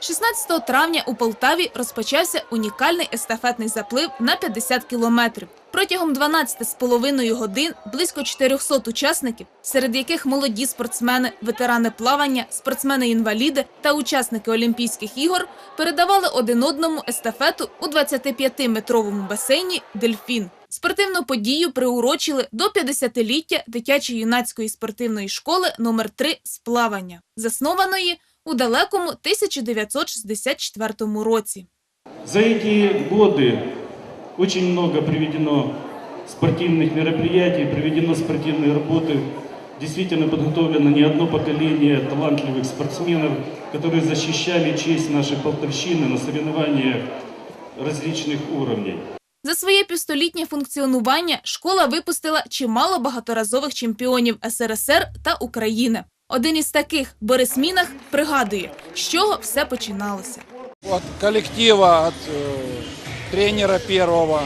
16 травня у Полтаві розпочався унікальний естафетний заплив на 50 кілометрів. Протягом 12,5 годин близько 400 учасників, серед яких молоді спортсмени, ветерани плавання, спортсмени-інваліди та учасники Олімпійських ігор, передавали один одному естафету у 25-метровому басейні «Дельфін». Спортивну подію приурочили до 50-ліття дитячо-юнацької спортивної школи номер 3 з плавання, заснованої у далекому 1964 році. За эти годы очень много приведено спортивных мероприятий, приведено спортивной работы. Действительно подготовлено не одно поколение талантливых спортсменов, которые защищали честь нашей Полтавщины на соревнованиях различных уровней. За своє півстолітнє функціонування школа випустила чимало багаторазових чемпіонів СРСР та України. Один із таких Борис Мінах пригадує, з чого все починалося. От колектива, от э, тренера первого,